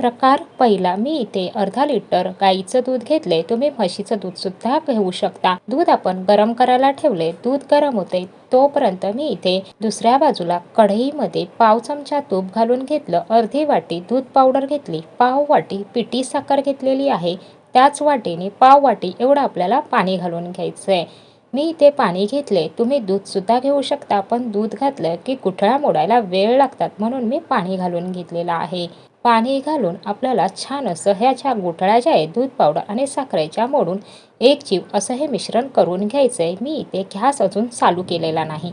प्रकार. पहिला मी इथे अर्धा लिटर गाईचं दूध घेतले. तुम्ही म्हशीचं दूध सुद्धा घेऊ शकता. दूध आपण गरम करायला ठेवले. दूध गरम होते. तोपर्यंत मी इथे दुसऱ्या बाजूला कढईमध्ये पाव चमचा तूप घालून घेतलं. अर्धी वाटी दूध पावडर घेतली. पाव वाटी पिठी साखर घेतलेली आहे. त्याच वाटीने पाव वाटी एवढं आपल्याला पाणी घालून घ्यायचं आहे मी इथे पाणी घेतले. तुम्ही दूध सुद्धा घेऊ शकता. पण दूध घातलं की गुठळ्या मोडायला वेळ लागतात म्हणून मी पाणी घालून घेतलेलं आहे. पाणी घालून आपल्याला छान असं ह्याच्या गुठळ्या ज्या दूध पावडर आणि साखरेच्या मोडून एक जीव असं हे मिश्रण करून घ्यायचं आहे मी इथे घॅस अजून चालू केलेला नाही.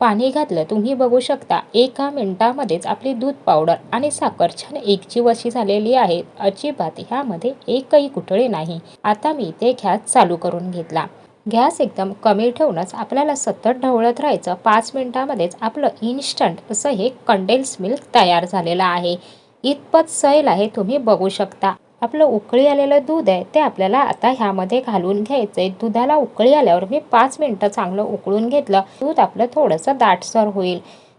पाणी घातलं तुम्ही बघू शकता एका मिनटामध्येच आपली दूध पावडर आणि साखर छान एकजीव अशी झालेली आहे. अजिबात ह्यामध्ये एकही कुठळे नाही. आता मी इथे घ्यास चालू करून घेतला. गॅस एकदम कमी ठेवूनच आपल्याला सतत ढवळत राहायचं. पाच मिनिटामध्येच आपलं इन्स्टंट असं हे कंडेन्स मिल्क तयार झालेलं आहे. इतपत सैल आहे तुम्ही बघू शकता. आपलं उकळी आलेलं दूध आहे ते आपल्याला आता ह्यामध्ये घालून घ्यायचं आहे दुधाला उकळी आल्यावर मी पाच मिनटं चांगलं उकळून घेतलं. दूध आपलं थोडंसं दाटसर होईल.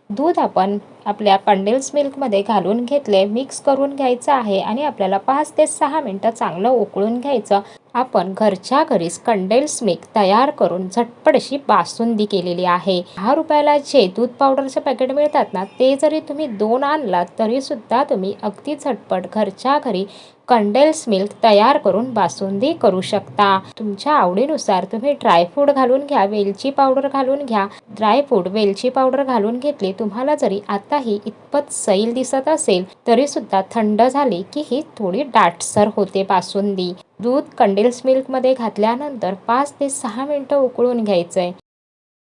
दूध आपण आपल्या कंडेल्स मिल्कमध्ये घालून घेतले मिक्स करून घ्यायचं आहे आणि आपल्याला पाच ते सहा मिनटं चांगलं उकळून घ्यायचं. आपण घरच्या घरीच कंडेल्स मिल्क तयार करून झटपट अशी बासुंदी केलेली आहे. दहा रुपयाला जे दूध पावडरचे पॅकेट मिळतात ना ते जरी तुम्ही दोन आणलात तरीसुद्धा तुम्ही अगदी झटपट घरच्या घरी कंडेल्स मिल्क तयार करून बासुंदी करू शकता. तुमच्या आवडीनुसार तुम्ही ड्रायफ्रूट घालून घ्या वेलची पावडर घालून घ्या. ड्रायफ्रूट वेलची पावडर घालून घेतली तुम्हाला जरी काही इतपत सैल दिसत असेल तरी सुद्धा थंड झाली की ही थोडी दाटसर होते बासुंदी दूध कंडेन्स मिल्कमध्ये घातल्यानंतर पाच ते सहा मिनटं उकळून घ्यायचं आहे